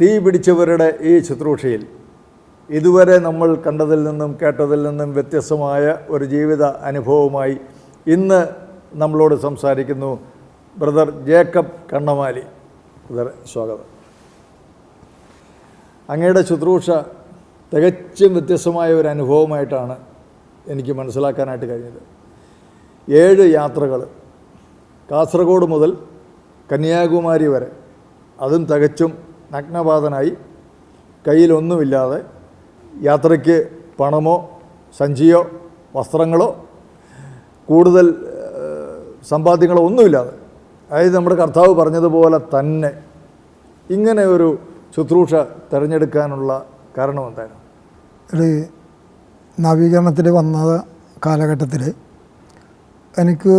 തീ പിടിച്ചവരുടെ ഈ ശുശ്രൂഷയിൽ ഇതുവരെ നമ്മൾ കണ്ടതിൽ നിന്നും കേട്ടതിൽ നിന്നും വ്യത്യസ്തമായ ഒരു ജീവിത അനുഭവമായി ഇന്ന് നമ്മളോട് സംസാരിക്കുന്നു ബ്രദർ ജേക്കബ് കണ്ണമാലി. ബ്രദർ സ്വാഗതം. അങ്ങയുടെ ശുശ്രൂഷ തികച്ചും വ്യത്യസ്തമായ ഒരു അനുഭവമായിട്ടാണ് എനിക്ക് മനസ്സിലാക്കാനായിട്ട് കഴിഞ്ഞത്. ഏഴ് യാത്രകൾ കാസർഗോഡ് മുതൽ കന്യാകുമാരി വരെ അതും തികച്ചും നഗ്നപാതനായി കയ്യിലൊന്നുമില്ലാതെ യാത്രയ്ക്ക് പണമോ സഞ്ചിയോ വസ്ത്രങ്ങളോ കൂടുതൽ സമ്പാദ്യങ്ങളോ ഒന്നുമില്ലാതെ. അതായത് നമ്മുടെ കർത്താവ് പറഞ്ഞതുപോലെ തന്നെ ഇങ്ങനെ ഒരു ശുശ്രൂഷ തിരഞ്ഞെടുക്കാനുള്ള കാരണം എന്തായിരുന്നു? നവീകരണത്തിൽ വന്ന കാലഘട്ടത്തിൽ എനിക്ക്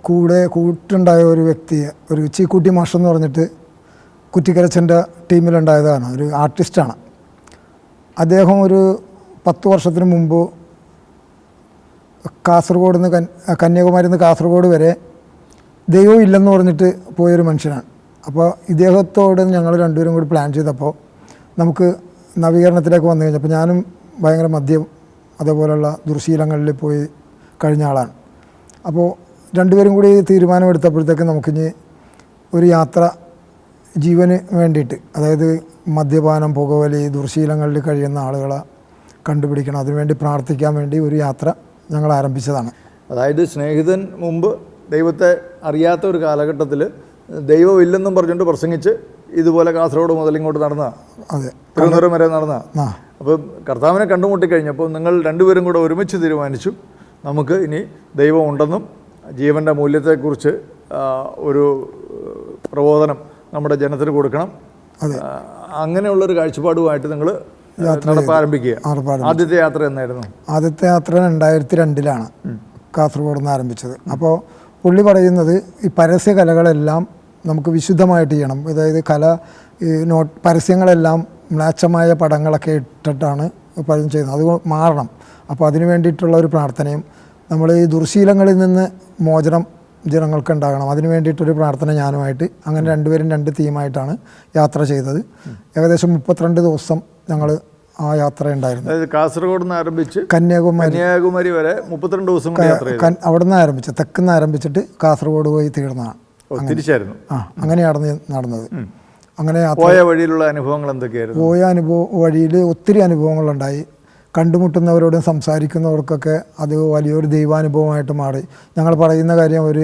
കൂടെ കൂട്ടുണ്ടായ ഒരു വ്യക്തിയെ ഒരു ചീക്കുട്ടി മാഷെന്ന് പറഞ്ഞിട്ട് കുറ്റിക്കരച്ചന്റെ ടീമിലുണ്ടായതാണ്. ഒരു ആർട്ടിസ്റ്റാണ്. അദ്ദേഹം ഒരു പത്ത് വർഷത്തിന് മുമ്പ് കാസർഗോഡ് നിന്ന് കന്യാകുമാരി നിന്ന് കാസർഗോഡ് വരെ ദൈവം ഇല്ലെന്ന് പറഞ്ഞിട്ട് പോയൊരു മനുഷ്യനാണ്. അപ്പോൾ ഇദ്ദേഹത്തോട് ഞങ്ങൾ രണ്ടുപേരും കൂടി പ്ലാൻ ചെയ്തപ്പോൾ നമുക്ക് നവീകരണത്തിലേക്ക് വന്നു കഴിഞ്ഞപ്പോൾ ഞാനും ഭയങ്കര മദ്യം അതേപോലെയുള്ള ദുർശീലങ്ങളിൽ പോയി കഴിഞ്ഞ ആളാണ്. അപ്പോൾ രണ്ടുപേരും കൂടി തീരുമാനമെടുത്തപ്പോഴത്തേക്ക് നമുക്കിനി ഒരു യാത്ര ജീവന് വേണ്ടിയിട്ട് അതായത് മദ്യപാനം പുകവലി ദുർശീലങ്ങളിൽ കഴിയുന്ന ആളുകളെ കണ്ടുപിടിക്കണം. അതിനുവേണ്ടി പ്രാർത്ഥിക്കാൻ വേണ്ടി ഒരു യാത്ര ഞങ്ങൾ ആരംഭിച്ചതാണ്. അതായത് സ്നേഹിതൻ മുമ്പ് ദൈവത്തെ അറിയാത്ത ഒരു കാലഘട്ടത്തിൽ ദൈവം ഇല്ലെന്നും പറഞ്ഞുകൊണ്ട് പ്രസംഗിച്ച് ഇതുപോലെ കാസർഗോഡ് മുതൽ ഇങ്ങോട്ട് നടന്ന അതെ. തിരുവനന്തപുരം വരെ നടന്ന. ആ. അപ്പം കർത്താവിനെ കണ്ടുമുട്ടി കഴിഞ്ഞപ്പോൾ നിങ്ങൾ രണ്ടുപേരും കൂടെ ഒരുമിച്ച് തീരുമാനിച്ചു നമുക്ക് ഇനി ദൈവം ഉണ്ടെന്നും ജീവന്റെ മൂല്യത്തെക്കുറിച്ച് ഒരു പ്രബോധനം നമ്മുടെ ജനത്തിന് കൊടുക്കണം. അതെ. അങ്ങനെയുള്ളൊരു കാഴ്ചപ്പാടുമായിട്ട് നിങ്ങൾ യാത്ര ആരംഭിക്കുക ആദ്യത്തെ യാത്ര എന്നായിരുന്നു? ആദ്യത്തെ യാത്ര രണ്ടായിരത്തി രണ്ടിലാണ് കാസർഗോഡ് നിന്ന് ആരംഭിച്ചത്. അപ്പോൾ പുള്ളി പറയുന്നത് ഈ പരസ്യ കലകളെല്ലാം നമുക്ക് വിശുദ്ധമായിട്ട് ചെയ്യണം. അതായത് കല ഈ നോട്ട് പരസ്യങ്ങളെല്ലാം മ്ലാച്ചമായ പടങ്ങളൊക്കെ ഇട്ടിട്ടാണ് പലതും ചെയ്യുന്നത്. അത് മാറണം. അപ്പോൾ അതിന് വേണ്ടിയിട്ടുള്ള ഒരു പ്രാർത്ഥനയും നമ്മൾ ഈ ദുർശീലങ്ങളിൽ നിന്ന് മോചനം ജനങ്ങൾക്ക് ഉണ്ടാകണം അതിന് വേണ്ടിയിട്ടൊരു പ്രാർത്ഥന ഞാനുമായിട്ട് അങ്ങനെ രണ്ടുപേരും രണ്ട് തീമായിട്ടാണ് യാത്ര ചെയ്തത്. ഏകദേശം മുപ്പത്തിരണ്ട് ദിവസം ഞങ്ങൾ ആ യാത്ര ഉണ്ടായിരുന്നു അതായത് കാസർഗോഡ് നിന്ന് ആരംഭിച്ച് കന്യാകുമാരി. കന്യാകുമാരി വരെ മുപ്പത്തിരണ്ട് ദിവസം അവിടെ നിന്ന് ആരംഭിച്ച് തെക്കുന്ന് ആരംഭിച്ചിട്ട് കാസർഗോഡ് പോയി തീർന്നതാണ്. തിരിച്ചായിരുന്നു. ആ അങ്ങനെയാണ് നടന്നത്. അങ്ങനെ പോയ വഴിയിലുള്ള അനുഭവങ്ങൾ എന്തൊക്കെയായിരുന്നു? പോയ അനുഭവം വഴിയിൽ ഒത്തിരി അനുഭവങ്ങളുണ്ടായി. കണ്ടുമുട്ടുന്നവരോടും സംസാരിക്കുന്നവർക്കൊക്കെ അത് വലിയൊരു ദൈവാനുഭവമായിട്ട് മാറി. ഞങ്ങൾ പറയുന്ന കാര്യം അവർ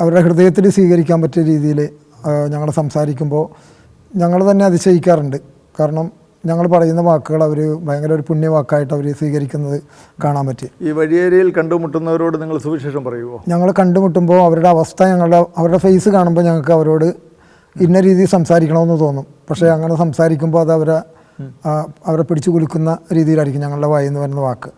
അവരുടെ ഹൃദയത്തിൽ സ്വീകരിക്കാൻ പറ്റിയ രീതിയിൽ ഞങ്ങൾ സംസാരിക്കുമ്പോൾ ഞങ്ങൾ തന്നെ അതിശയിക്കാറുണ്ട്. കാരണം ഞങ്ങൾ പറയുന്ന വാക്കുകൾ അവർ ഭയങ്കര ഒരു പുണ്യവാക്കായിട്ട് അവർ സ്വീകരിക്കുന്നത് കാണാൻ പറ്റി. ഈ വഴിയേരിയിൽ കണ്ടുമുട്ടുന്നവരോട് നിങ്ങൾ സുവിശേഷം പറയുമോ ഞങ്ങൾ കണ്ടുമുട്ടുമ്പോൾ അവരുടെ അവസ്ഥ ഞങ്ങളുടെ അവരുടെ ഫേസ് കാണുമ്പോൾ ഞങ്ങൾക്ക് അവരോട് ഇന്ന രീതിയിൽ സംസാരിക്കണമെന്ന് തോന്നും. പക്ഷേ അങ്ങനെ സംസാരിക്കുമ്പോൾ അത് അവരെ അവരെ പിടിച്ചു കുലുക്കുന്ന രീതിയിലായിരിക്കും ഞങ്ങളുടെ വായി എന്ന് പറയുന്ന വാക്ക്.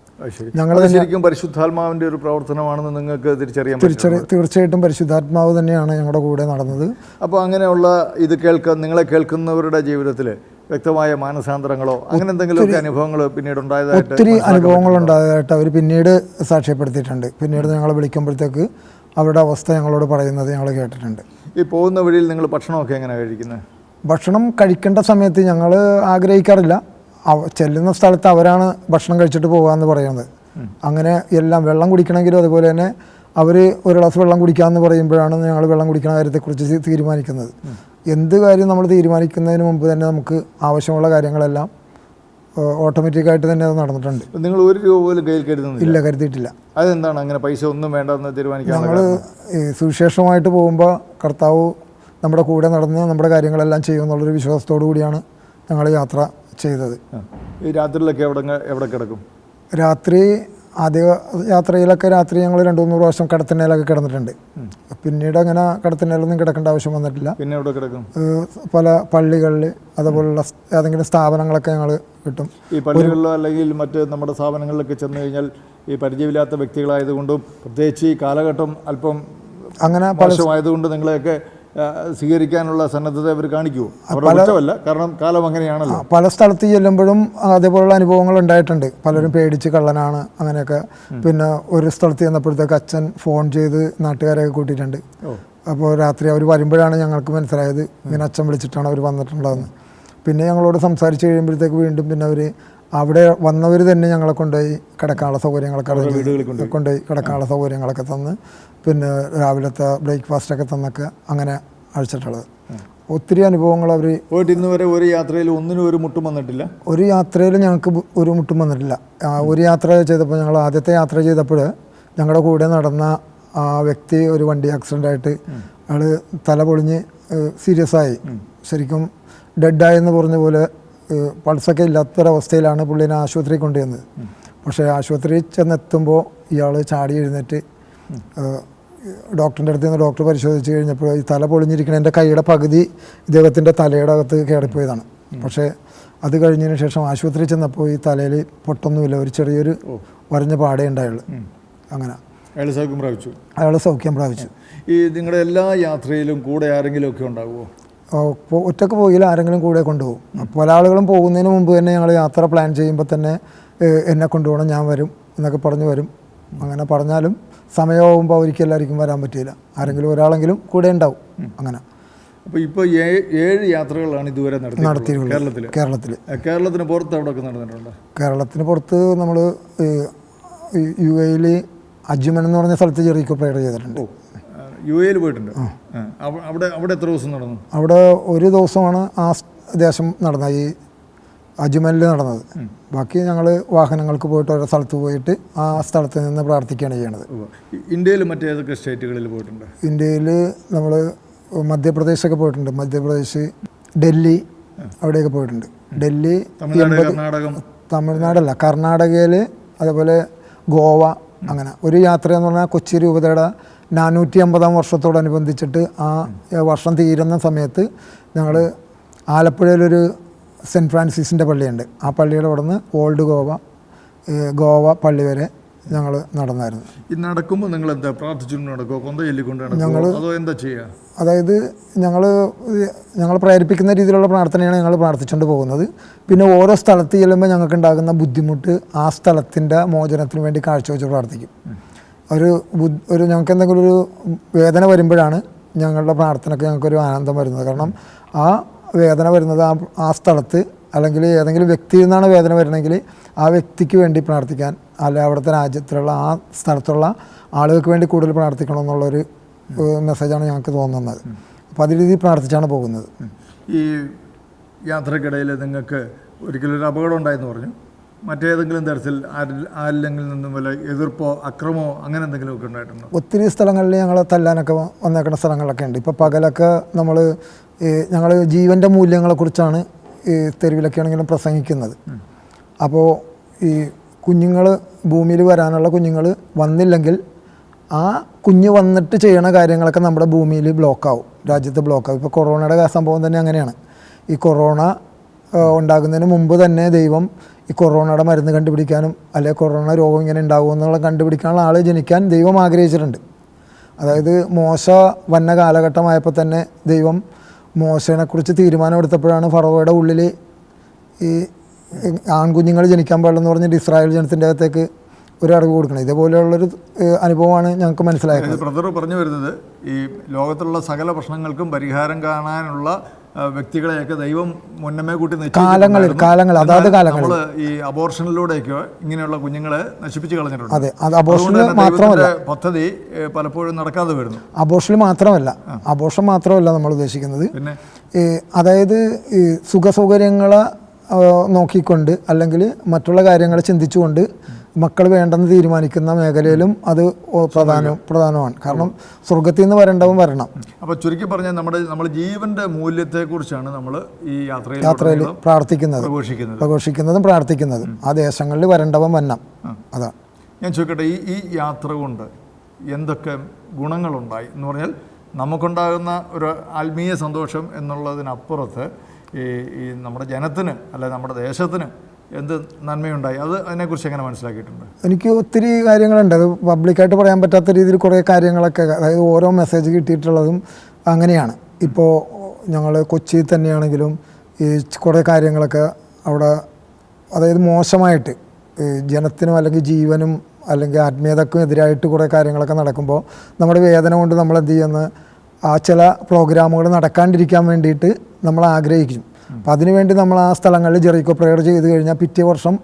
ഞങ്ങൾ ശരിക്കും പരിശുദ്ധാത്മാവിന്റെ ഒരു പ്രവർത്തനമാണെന്ന് നിങ്ങൾക്ക് തിരിച്ചറിയാം പറ്റും. തിരിച്ചറി തീർച്ചയായിട്ടും പരിശുദ്ധാത്മാവ് തന്നെയാണ് ഞങ്ങളുടെ കൂടെ നടന്നത്. അപ്പോൾ അങ്ങനെയുള്ള ഇത് കേൾക്ക നിങ്ങളെ കേൾക്കുന്നവരുടെ ജീവിതത്തിൽ വ്യക്തമായ മാനസാന്തരങ്ങളോ അങ്ങനെ എന്തെങ്കിലുമൊക്കെ അനുഭവങ്ങൾ പിന്നീട് ഉണ്ടായതായിട്ട് ഒത്തിരി അനുഭവങ്ങൾ ഉണ്ടായതായിട്ട് അവർ പിന്നീട് സാക്ഷ്യപ്പെടുത്തിയിട്ടുണ്ട്. പിന്നീട് ഞങ്ങളെ വിളിക്കുമ്പോഴത്തേക്ക് അവരുടെ അവസ്ഥ ഞങ്ങളോട് പറയുന്നത് ഞങ്ങൾ കേട്ടിട്ടുണ്ട്. ഈ പോകുന്ന വഴിയിൽ നിങ്ങൾ ഭക്ഷണമൊക്കെ എങ്ങനെയാണ് കഴിക്കുന്നത്? ഭക്ഷണം കഴിക്കേണ്ട സമയത്ത് ഞങ്ങൾ ആഗ്രഹിക്കാറില്ല. ചെല്ലുന്ന സ്ഥലത്ത് അവരാണ് ഭക്ഷണം കഴിച്ചിട്ട് പോകാമെന്ന് പറയുന്നത്. അങ്ങനെ എല്ലാം വെള്ളം കുടിക്കണമെങ്കിലും അതുപോലെ തന്നെ അവർ ഒരു ഗ്ലാസ് വെള്ളം കുടിക്കാമെന്ന് പറയുമ്പോഴാണ് ഞങ്ങൾ വെള്ളം കുടിക്കുന്ന കാര്യത്തെക്കുറിച്ച് തീരുമാനിക്കുന്നത്. എന്ത് കാര്യം നമ്മൾ തീരുമാനിക്കുന്നതിന് മുമ്പ് തന്നെ നമുക്ക് ആവശ്യമുള്ള കാര്യങ്ങളെല്ലാം ഓട്ടോമാറ്റിക്കായിട്ട് തന്നെ അത് നടന്നിട്ടുണ്ട്. നിങ്ങൾ ഒരു രൂപ പോലും കയ്യിൽ കരുതുന്നില്ല? ഇല്ല കരുതിയിട്ടില്ല. അതെന്താണ് അങ്ങനെ പൈസ ഒന്നും വേണ്ടെന്ന് തീരുമാനിക്കാനുള്ള ഞങ്ങൾ സുവിശേഷമായിട്ട് പോകുമ്പോൾ കർത്താവ് നമ്മുടെ കൂടെ നടന്ന് നമ്മുടെ കാര്യങ്ങളെല്ലാം ചെയ്യും എന്നുള്ളൊരു വിശ്വാസത്തോടു കൂടിയാണ് ഞങ്ങൾ യാത്ര ചെയ്തത്. ഈ രാത്രിയിലൊക്കെ എവിടെ എവിടെ കിടക്കും? രാത്രി ആദ്യ യാത്രയിലൊക്കെ രാത്രി ഞങ്ങൾ രണ്ടു മൂന്ന് പ്രാവശ്യം കടത്തിനയിലൊക്കെ കിടന്നിട്ടുണ്ട്. പിന്നീട് അങ്ങനെ കടത്തിനയിലൊന്നും കിടക്കേണ്ട ആവശ്യം വന്നിട്ടില്ല. പിന്നെ എവിടെ കിടക്കും? പല പള്ളികളിൽ അതുപോലുള്ള ഏതെങ്കിലും സ്ഥാപനങ്ങളൊക്കെ ഞങ്ങൾ കിട്ടും. ഈ പള്ളികളിലോ അല്ലെങ്കിൽ മറ്റ് നമ്മുടെ സ്ഥാപനങ്ങളിലൊക്കെ ചെന്ന് കഴിഞ്ഞാൽ ഈ പരിചയമില്ലാത്ത വ്യക്തികളായതുകൊണ്ടും പ്രത്യേകിച്ച് ഈ കാലഘട്ടം അല്പം അങ്ങനെ മോശമായതുകൊണ്ട് നിങ്ങളെയൊക്കെ സ്വീകരിക്കാനുള്ള സന്നദ്ധത അവർ കാണിക്കുമോ അവരുടെ കാരണം കാലം അങ്ങനെയാണല്ലോ. പല സ്ഥലത്ത് ചെല്ലുമ്പോഴും അതേപോലുള്ള അനുഭവങ്ങൾ ഉണ്ടായിട്ടുണ്ട്. പലരും പേടിച്ച് കള്ളനാണ് അങ്ങനെയൊക്കെ. പിന്നെ ഒരു സ്ഥലത്ത് ചെന്നപ്പോഴത്തേക്ക് അച്ഛൻ ഫോൺ ചെയ്ത് നാട്ടുകാരെയൊക്കെ കൂട്ടിയിട്ടുണ്ട്. അപ്പോൾ രാത്രി അവർ വരുമ്പോഴാണ് ഞങ്ങൾക്ക് മനസ്സിലായത്. ഇങ്ങനെ അച്ഛൻ വിളിച്ചിട്ടാണ് അവർ വന്നിട്ടുള്ളതെന്ന്. പിന്നെ ഞങ്ങളോട് സംസാരിച്ച് കഴിയുമ്പോഴത്തേക്ക് വീണ്ടും പിന്നെ അവർ അവിടെ വന്നവർ തന്നെ ഞങ്ങളെ കൊണ്ടുപോയി കിടക്കാനുള്ള സൗകര്യങ്ങളൊക്കെ കൊണ്ടുപോയി. കിടക്കാനുള്ള സൗകര്യങ്ങളൊക്കെ തന്ന് പിന്നെ രാവിലത്തെ ബ്രേക്ക്ഫാസ്റ്റൊക്കെ തന്നൊക്കെ അങ്ങനെ അഴിച്ചിട്ടുള്ളത്. ഒത്തിരി അനുഭവങ്ങൾ അവർ പോയിട്ട് ഇന്ന് വരെ ഒരു യാത്രയിൽ ഒന്നിനും ഒരു മുട്ടും വന്നിട്ടില്ല? ഒരു യാത്രയിൽ ഞങ്ങൾക്ക് ഒരു മുട്ടും വന്നിട്ടില്ല. ഒരു യാത്ര ചെയ്തപ്പോൾ ഞങ്ങൾ ആദ്യത്തെ യാത്ര ചെയ്തപ്പോൾ ഞങ്ങളുടെ കൂടെ നടന്ന ആ വ്യക്തി ഒരു വണ്ടി ആക്സിഡന്റ് ആയിട്ട് അയാൾ തല പൊളിഞ്ഞ് സീരിയസ് ആയി. ശരിക്കും ഡെഡായെന്ന് പറഞ്ഞ പോലെ പൾസൊക്കെ ഇല്ലാത്തൊരവസ്ഥയിലാണ് പുള്ളിനെ ആശുപത്രി കൊണ്ടുവന്നത് പക്ഷേ ആശുപത്രിയിൽ ചെന്നെത്തുമ്പോൾ ഇയാൾ ചാടി എഴുന്നേറ്റ് ഡോക്ടറിന്റെ അടുത്ത് നിന്ന് ഡോക്ടർ പരിശോധിച്ച് കഴിഞ്ഞപ്പോൾ ഈ തല പൊളിഞ്ഞിരിക്കുന്ന എന്റെ കൈയുടെ പകുതി ഇദ്ദേഹത്തിന്റെ തലയുടെ അകത്ത് കയറിപ്പോയതാണ് പക്ഷേ അത് കഴിഞ്ഞതിന് ശേഷം ആശുപത്രി ചെന്നപ്പോൾ ഈ തലയിൽ പൊട്ടൊന്നുമില്ല ഒരു ചെറിയൊരു വരഞ്ഞ പാടേ ഉണ്ടായുള്ളൂ. അങ്ങനെ. അയാൾ സൗഖ്യം പ്രാപിച്ചു. അയാൾ സൗഖ്യം പ്രാപിച്ചു. ഈ നിങ്ങളുടെ എല്ലാ യാത്രയിലും കൂടെ ആരെങ്കിലും ഒക്കെ ഉണ്ടാവുമോ? അപ്പോൾ ഒറ്റയ്ക്ക് പോയില്ല ആരെങ്കിലും കൂടെ കൊണ്ടുപോകും. പല ആളുകളും പോകുന്നതിന് മുമ്പ് തന്നെ ഞങ്ങൾ യാത്ര പ്ലാൻ ചെയ്യുമ്പോൾ തന്നെ എന്നെ കൊണ്ടുപോകണം ഞാൻ വരും എന്നൊക്കെ പറഞ്ഞു വരും. അങ്ങനെ പറഞ്ഞാലും സമയമാകുമ്പോൾ അവർക്ക് എല്ലാവർക്കും വരാൻ പറ്റില്ല. ആരെങ്കിലും ഒരാളെങ്കിലും കൂടെ ഉണ്ടാവും അങ്ങനെ. അപ്പോൾ ഇപ്പോൾ ഏഴ് യാത്രകളാണ് ഇതുവരെ നടത്തി നടത്തിയിട്ടുള്ളത് കേരളത്തിൽ കേരളത്തിൽ കേരളത്തിന് പുറത്ത് അവിടെ നടന്നിട്ടുണ്ട്? കേരളത്തിന് പുറത്ത് നമ്മൾ യു എയിൽ അജ്മൻ എന്ന് പറഞ്ഞ സ്ഥലത്ത് ചെറിയ പ്രയർ ചെയ്തിട്ടുണ്ട്. യു എയിൽ പോയിട്ടുണ്ട്. അവിടെ അവിടെ എത്ര ദിവസം നടന്നു? അവിടെ ഒരു ദിവസമാണ് ആ ദേശം നടന്ന ഈ അജ്മലിൽ നടന്നത്. ബാക്കി ഞങ്ങൾ വാഹനങ്ങൾക്ക് പോയിട്ട് ഓരോ സ്ഥലത്ത് പോയിട്ട് ആ സ്ഥലത്ത് നിന്ന് പ്രാർത്ഥിക്കുകയാണ് ചെയ്യണത്. ഇന്ത്യയിൽ മറ്റേതൊക്കെ സ്റ്റേറ്റുകളിൽ പോയിട്ടുണ്ട്? ഇന്ത്യയിൽ നമ്മൾ മധ്യപ്രദേശൊക്കെ പോയിട്ടുണ്ട്. മധ്യപ്രദേശ് ഡൽഹി അവിടെയൊക്കെ പോയിട്ടുണ്ട്. ഡൽഹി തമിഴ്നാട് തമിഴ്നാടല്ല കർണാടകയിൽ അതേപോലെ ഗോവ അങ്ങനെ. ഒരു യാത്ര എന്ന് പറഞ്ഞാൽ കൊച്ചി രൂപതയുടെ നാനൂറ്റി അമ്പതാം വർഷത്തോടനുബന്ധിച്ചിട്ട് ആ വർഷം തീരുന്ന സമയത്ത് ഞങ്ങൾ ആലപ്പുഴയിലൊരു സെന്റ് ഫ്രാൻസിസിന്റെ പള്ളിയുണ്ട്. ആ പള്ളിയുടെ അവിടെ നിന്ന് ഓൾഡ് ഗോവ ഗോവ പള്ളി വരെ ഞങ്ങൾ നടന്നായിരുന്നു. ഈ നടക്കുമ്പോൾ നിങ്ങൾ എന്താ പ്രാർത്ഥിച്ചു നടക്കുമോ കൊന്ത ചൊല്ലിക്കൊണ്ട് നടക്കുമോ അതോ എന്താ ചെയ്യുക അതായത് ഞങ്ങൾ ഞങ്ങൾ പ്രേരിപ്പിക്കുന്ന രീതിയിലുള്ള പ്രാർത്ഥനയാണ് ഞങ്ങൾ പ്രാർത്ഥിച്ചുകൊണ്ട് പോകുന്നത്. പിന്നെ ഓരോ സ്ഥലത്ത് ചെല്ലുമ്പോൾ ഞങ്ങൾക്ക് ഉണ്ടാകുന്ന ബുദ്ധിമുട്ട് ആ സ്ഥലത്തിന്റെ മോചനത്തിന് വേണ്ടി കാഴ്ചവെച്ച് പ്രാർത്ഥിക്കും. ഒരു ഒരു ഞങ്ങൾക്ക് എന്തെങ്കിലും ഒരു വേദന വരുമ്പോഴാണ് ഞങ്ങളുടെ പ്രാർത്ഥനയ്ക്ക് ഞങ്ങൾക്കൊരു ആനന്ദം വരുന്നത്. കാരണം ആ വേദന വരുന്നത് ആ ആ സ്ഥലത്ത് അല്ലെങ്കിൽ ഏതെങ്കിലും വ്യക്തിയിൽ നിന്നാണ് വേദന വരണമെങ്കിൽ ആ വ്യക്തിക്ക് വേണ്ടി പ്രാർത്ഥിക്കാൻ അല്ലെ അവിടുത്തെ രാജ്യത്തിലുള്ള ആ സ്ഥലത്തുള്ള ആളുകൾക്ക് വേണ്ടി കൂടുതൽ പ്രാർത്ഥിക്കണം എന്നുള്ളൊരു മെസ്സേജാണ് ഞങ്ങൾക്ക് തോന്നുന്നത്. അപ്പോൾ അതിൽ രീതിയിൽ പ്രാർത്ഥിച്ചാണ് പോകുന്നത്. ഈ യാത്രക്കിടയിൽ നിങ്ങൾക്ക് ഒരിക്കലും ഒരു അപകടം ഉണ്ടായെന്ന് പറഞ്ഞു. മറ്റേതെങ്കിലും തരത്തിൽ ആരിലെങ്കിലും നിന്നും വല്ല എതിർപ്പോ അക്രമോ അങ്ങനെ എന്തെങ്കിലും ഒക്കെ ഉണ്ടായിട്ടുണ്ടോ? ഒത്തിരി സ്ഥലങ്ങളിൽ ഞങ്ങൾ തല്ലാനൊക്കെ വന്നേക്കുന്ന സ്ഥലങ്ങളൊക്കെ ഉണ്ട്. ഇപ്പോൾ പകലൊക്കെ നമ്മൾ ഞങ്ങൾ ജീവന്റെ മൂല്യങ്ങളെക്കുറിച്ചാണ് ഈ തെരുവിലൊക്കെ ആണെങ്കിലും പ്രസംഗിക്കുന്നത്. അപ്പോൾ ഈ കുഞ്ഞുങ്ങൾ ഭൂമിയിൽ വരാനുള്ള കുഞ്ഞുങ്ങൾ വന്നില്ലെങ്കിൽ ആ കുഞ്ഞ് വന്നിട്ട് ചെയ്യണ കാര്യങ്ങളൊക്കെ നമ്മുടെ ഭൂമിയിൽ ബ്ലോക്കാവും രാജ്യത്ത് ബ്ലോക്കാവും. ഇപ്പോൾ കൊറോണയുടെ സംഭവം തന്നെ അങ്ങനെയാണ്. ഈ കൊറോണ ഉണ്ടാകുന്നതിന് മുമ്പ് തന്നെ ദൈവം ഈ കൊറോണയുടെ മരുന്ന് കണ്ടുപിടിക്കാനും അല്ലെങ്കിൽ കൊറോണ രോഗം ഇങ്ങനെ ഉണ്ടാകും എന്നുള്ള കണ്ടുപിടിക്കാനുള്ള ആൾ ജനിക്കാൻ ദൈവം ആഗ്രഹിച്ചിട്ടുണ്ട്. അതായത് മോശ വന്ന കാലഘട്ടമായപ്പോൾ തന്നെ ദൈവം മോശനെക്കുറിച്ച് തീരുമാനമെടുത്തപ്പോഴാണ് ഫറോയുടെ ഉള്ളിൽ ഈ ആൺകുഞ്ഞുങ്ങൾ ജനിക്കാൻ പാടില്ലെന്ന് പറഞ്ഞിട്ട് ഇസ്രായേൽ ജനത്തിന്റെ അകത്തേക്ക് ഒരു അറിവ് കൊടുക്കണം. ഇതേപോലെയുള്ളൊരു അനുഭവമാണ് ഞങ്ങൾക്ക് മനസ്സിലായത്. ബ്രദർ പറഞ്ഞു വരുന്നത് ഈ ലോകത്തുള്ള സകല പ്രശ്നങ്ങൾക്കും പരിഹാരം കാണാനുള്ള വ്യക്തികളെയൊക്കെ ദൈവം മുന്നമേ കൂട്ടി കാലങ്ങളിൽ കാലങ്ങൾ അതാത് കാലങ്ങൾ നമ്മൾ ഈ അബോർഷനിലൂടെയൊക്കെ ഇങ്ങനെയുള്ള കുഞ്ഞുങ്ങളെ നശിപ്പിച്ചു കളഞ്ഞിട്ടുണ്ട്. അതെ മാത്രമല്ല. പദ്ധതി പലപ്പോഴും നടക്കാതെ വരുന്നു. അബോർഷൻ മാത്രമല്ല. അബോർഷൻ മാത്രമല്ല നമ്മൾ ഉദ്ദേശിക്കുന്നത്. പിന്നെ? അതായത് ഈ സുഖസൗകര്യങ്ങളെ നോക്കിക്കൊണ്ട് അല്ലെങ്കിൽ മറ്റുള്ള കാര്യങ്ങൾ ചിന്തിച്ചുകൊണ്ട് മക്കൾ വേണ്ടെന്ന് തീരുമാനിക്കുന്ന മേഖലയിലും അത് പ്രധാന പ്രധാനം പ്രധാനമാണ്. കാരണം സ്വർഗത്തിൽ നിന്ന് വരേണ്ടവൻ വരണം. അപ്പോൾ ചുരുക്കി പറഞ്ഞാൽ നമ്മുടെ നമ്മൾ ജീവന്റെ മൂല്യത്തെക്കുറിച്ചാണ് നമ്മൾ ഈ യാത്രയിൽ യാത്രയിൽ പ്രാർത്ഥിക്കുന്നത്. പ്രഘോഷിക്കുന്നത്. പ്രാർത്ഥിക്കുന്നതും. ആ ദേശങ്ങളിൽ വരേണ്ടവൻ വന്നം. അതാ. ഞാൻ ചോദിക്കട്ടെ ഈ ഈ യാത്ര കൊണ്ട് എന്തൊക്കെ ഗുണങ്ങളുണ്ടായി? എന്ന് പറഞ്ഞാൽ നമുക്കുണ്ടാകുന്ന ഒരു ആത്മീയ സന്തോഷം എന്നുള്ളതിനപ്പുറത്ത് ഈ ഈ നമ്മുടെ ജനത്തിന് അല്ലെ നമ്മുടെ ദേശത്തിന് എന്ത് നന്മയുണ്ടായി? അത് അതിനെക്കുറിച്ച് എങ്ങനെ മനസ്സിലാക്കിയിട്ടുണ്ട്? എനിക്ക് ഒത്തിരി കാര്യങ്ങളുണ്ട്. അത് പബ്ലിക്കായിട്ട് പറയാൻ പറ്റാത്ത രീതിയിൽ കുറേ കാര്യങ്ങളൊക്കെ അതായത് ഓരോ മെസ്സേജ് കിട്ടിയിട്ടുള്ളതും അങ്ങനെയാണ്. ഇപ്പോൾ ഞങ്ങൾ കൊച്ചിയിൽ തന്നെയാണെങ്കിലും ഈ കുറേ കാര്യങ്ങളൊക്കെ അവിടെ അതായത് മോശമായിട്ട് ജനത്തിനും അല്ലെങ്കിൽ ജീവനും അല്ലെങ്കിൽ ആത്മീയതക്കും എതിരായിട്ട് കുറേ കാര്യങ്ങളൊക്കെ നടക്കുമ്പോൾ നമ്മുടെ വേദന കൊണ്ട് നമ്മൾ എന്ത് ചെയ്യുന്ന? ആ ചില പ്രോഗ്രാമുകൾ നടക്കാണ്ടിരിക്കാൻ വേണ്ടിയിട്ട് നമ്മൾ ആഗ്രഹിക്കും. അപ്പോൾ അതിനുവേണ്ടി നമ്മൾ ആ സ്ഥലങ്ങളിൽ ജെറിക്കോ പ്രയർ ചെയ്ത് കഴിഞ്ഞാൽ പിറ്റേ വർഷം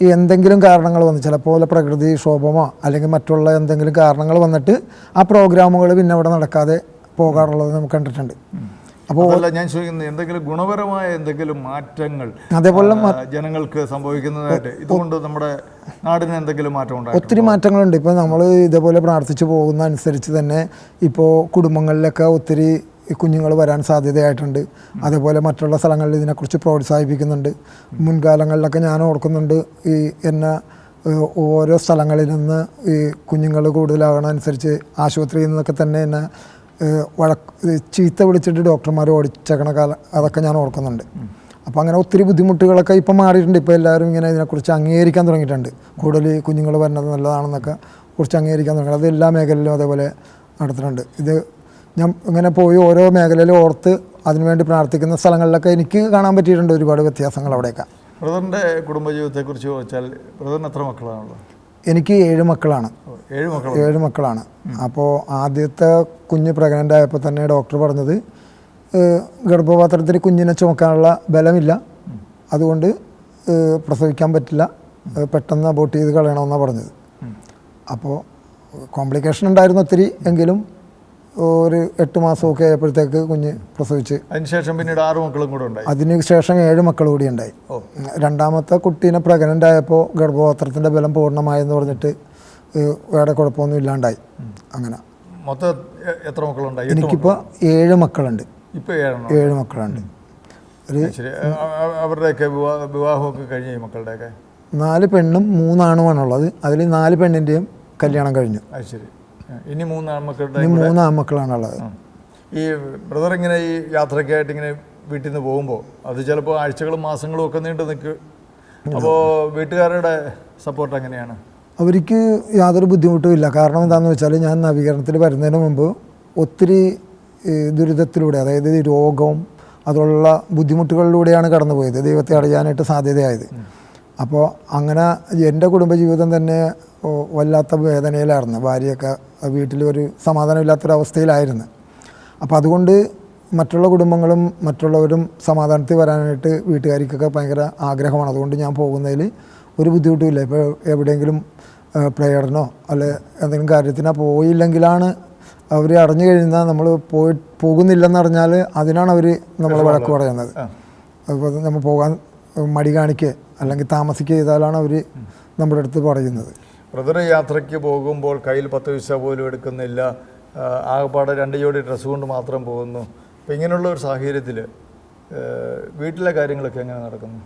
ഈ എന്തെങ്കിലും കാരണങ്ങൾ വന്ന് ചിലപ്പോൾ പ്രകൃതി ക്ഷോഭമോ അല്ലെങ്കിൽ മറ്റുള്ള എന്തെങ്കിലും കാരണങ്ങൾ വന്നിട്ട് ആ പ്രോഗ്രാമുകൾ പിന്നെ അവിടെ നടക്കാതെ പോകാറുള്ളത് നമുക്ക് കണ്ടിട്ടുണ്ട്. അപ്പോൾ ഞാൻ ചോദിക്കുന്നത് എന്തെങ്കിലും ഗുണപരമായ എന്തെങ്കിലും മാറ്റങ്ങൾ അതേപോലെ ജനങ്ങൾക്ക് സംഭവിക്കുന്നതായിട്ട് ഇതുകൊണ്ട് നമ്മുടെ നാടിന് എന്തെങ്കിലും മാറ്റം ഉണ്ടായി ഒത്തിരി മാറ്റങ്ങളുണ്ട്. ഇപ്പോൾ നമ്മൾ ഇതേപോലെ പ്രാർത്ഥിച്ചു പോകുന്ന അനുസരിച്ച് തന്നെ ഇപ്പോൾ കുടുംബങ്ങളിലൊക്കെ ഒത്തിരി കുഞ്ഞുങ്ങൾ വരാൻ സാധ്യതയായിട്ടുണ്ട്. അതേപോലെ മറ്റുള്ള സ്ഥലങ്ങളിൽ ഇതിനെക്കുറിച്ച് പ്രോത്സാഹിപ്പിക്കുന്നുണ്ട്. മുൻകാലങ്ങളിലൊക്കെ ഞാൻ ഓർക്കുന്നുണ്ട് ഈ എന്നെ ഓരോ സ്ഥലങ്ങളിൽ നിന്ന് ഈ കുഞ്ഞുങ്ങൾ കൂടുതലാകണ അനുസരിച്ച് ആശുപത്രിയിൽ നിന്നൊക്കെ തന്നെ എന്നെ വഴക്ക് ചീത്ത വിളിച്ചിട്ട് ഡോക്ടർമാർ ഓടിച്ചേക്കണ കാലം അതൊക്കെ ഞാൻ ഓർക്കുന്നുണ്ട്. അപ്പോൾ അങ്ങനെ ഒത്തിരി ബുദ്ധിമുട്ടുകളൊക്കെ ഇപ്പം മാറിയിട്ടുണ്ട്. ഇപ്പോൾ എല്ലാവരും ഇങ്ങനെ ഇതിനെക്കുറിച്ച് അംഗീകരിക്കാൻ തുടങ്ങിയിട്ടുണ്ട്. കൂടുതൽ കുഞ്ഞുങ്ങൾ വരുന്നത് നല്ലതാണെന്നൊക്കെ കുറിച്ച് അംഗീകരിക്കാൻ തുടങ്ങി. അത് എല്ലാ മേഖലയിലും അതേപോലെ നടത്തുന്നുണ്ട്. ഇത് ഞാൻ ഇങ്ങനെ പോയി ഓരോ മേഖലയിലും ഓർത്ത് അതിനുവേണ്ടി പ്രാർത്ഥിക്കുന്ന സ്ഥലങ്ങളിലൊക്കെ എനിക്ക് കാണാൻ പറ്റിയിട്ടുണ്ട് ഒരുപാട് വ്യത്യാസങ്ങൾ അവിടെയൊക്കെ. ബ്രദറിന്റെ കുടുംബജീവിതത്തെക്കുറിച്ച് ചോദിച്ചാൽ ബ്രദറിന് എത്ര മക്കളാണുള്ളത്? എനിക്ക് ഏഴ് മക്കളാണ്. ഏഴ് മക്കൾ ഏഴ് മക്കളാണ്. അപ്പോൾ ആദ്യത്തെ കുഞ്ഞ് പ്രഗ്നന്റ് ആയപ്പോൾ തന്നെ ഡോക്ടർ പറഞ്ഞത് ഗർഭപാത്രത്തിൽ കുഞ്ഞിനെ ചുമക്കാനുള്ള ബലമില്ല. അതുകൊണ്ട് പ്രസവിക്കാൻ പറ്റില്ല. പെട്ടെന്ന് അബോട്ട് ചെയ്ത് കളയണമെന്നാണ് പറഞ്ഞത്. അപ്പോൾ കോംപ്ലിക്കേഷൻ ഉണ്ടായിരുന്നു ഒത്തിരി എങ്കിലും ഒരു എട്ട് മാസമൊക്കെ ആയപ്പോഴത്തേക്ക് കുഞ്ഞ് പ്രസവിച്ച്. അതിനുശേഷം പിന്നീട് ആറ് മക്കളും കൂടെ ഉണ്ടായി? അതിനുശേഷം ഏഴ് മക്കൾ കൂടി ഉണ്ടായി. രണ്ടാമത്തെ കുട്ടീനെ പ്രഗ്നന്റ് ആയപ്പോൾ ഗർഭപാത്രത്തിന്റെ ബലം പൂർണമായെന്ന് പറഞ്ഞിട്ട് വേറെ കുഴപ്പമൊന്നും ഇല്ലാണ്ടായി. അങ്ങനെ. മൊത്തം എത്ര മക്കളുണ്ടായി? എനിക്കിപ്പോൾ ഏഴ് മക്കളുണ്ട്. ഇപ്പോൾ ഏഴ് മക്കളുണ്ട്. അവരുടെയൊക്കെ വിവാഹ വിവാഹമൊക്കെ കഴിഞ്ഞു മക്കളുടെയൊക്കെ? നാല് പെണ്ണും മൂന്നാണുമാണുള്ളത്. അതിൽ നാല് പെണ്ണിന്റെയും കല്യാണം കഴിഞ്ഞു. ശരി. ഇനി മൂന്ന് ആൺമക്കളുടെ ഇനി മൂന്ന് ആൺമക്കളാണുള്ളത് ഈ ബ്രദർ ഇങ്ങനെ ഈ യാത്രയ്ക്കായിട്ട് ഇങ്ങനെ വീട്ടിൽ നിന്ന് പോകുമ്പോൾ അത് ചിലപ്പോൾ ആഴ്ചകളും മാസങ്ങളും ഒക്കെ നീണ്ടു നിൽക്കും. അപ്പോൾ വീട്ടുകാരുടെ സപ്പോർട്ട് എങ്ങനെയാണ്? അവർക്ക് യാതൊരു ബുദ്ധിമുട്ടും ഇല്ല. കാരണം എന്താണെന്ന് വെച്ചാൽ ഞാൻ നവീകരണത്തിൽ വരുന്നതിന് മുമ്പ് ഒത്തിരി ദുരിതത്തിലൂടെ അതായത് രോഗവും അതുള്ള ബുദ്ധിമുട്ടുകളിലൂടെയാണ് കടന്നുപോയത്. ദൈവത്തെ അറിയാനായിട്ട് സാധ്യതയായത്. അപ്പോൾ അങ്ങനെ എന്റെ കുടുംബജീവിതം തന്നെ വല്ലാത്ത വേദനയിലായിരുന്നു. ഭാര്യയൊക്കെ വീട്ടിൽ ഒരു സമാധാനമില്ലാത്തൊരവസ്ഥയിലായിരുന്നു. അപ്പോൾ അതുകൊണ്ട് മറ്റുള്ള കുടുംബങ്ങളും മറ്റുള്ളവരും സമാധാനത്തിൽ വരാനായിട്ട് വീട്ടുകാർക്കൊക്കെ ഭയങ്കര ആഗ്രഹമാണ്. അതുകൊണ്ട് ഞാൻ പോകുന്നതിൽ ഒരു ബുദ്ധിമുട്ടുമില്ല. ഇപ്പോൾ എവിടെയെങ്കിലും പ്ലെയറിനോ അല്ലെ എന്തെങ്കിലും കാര്യത്തിനോ പോയില്ലെങ്കിലാണ് അവർ അറിഞ്ഞു കഴിഞ്ഞാൽ നമ്മൾ പോയി പോകുന്നില്ലെന്നറിഞ്ഞാൽ അതിനാണ് അവർ നമ്മൾ വഴക്ക് പറയുന്നത്. അതുപോലെ അപ്പോൾ നമ്മൾ പോകാൻ മടി കാണിക്കുക അല്ലെങ്കിൽ താമസിക്കുക ചെയ്താലാണ് അവർ നമ്മുടെ അടുത്ത് പറയുന്നത്. ബ്രദർ യാത്രയ്ക്ക് പോകുമ്പോൾ കയ്യിൽ പത്ത് പൈസ പോലും എടുക്കുന്നില്ല. ആകപ്പാടെ രണ്ട് ജോഡി ഡ്രസ്സ് കൊണ്ട് മാത്രം പോകുന്നു. അപ്പം ഇങ്ങനെയുള്ള ഒരു സാഹചര്യത്തിൽ വീട്ടിലെ കാര്യങ്ങളൊക്കെ എങ്ങനെ നടക്കുന്നു?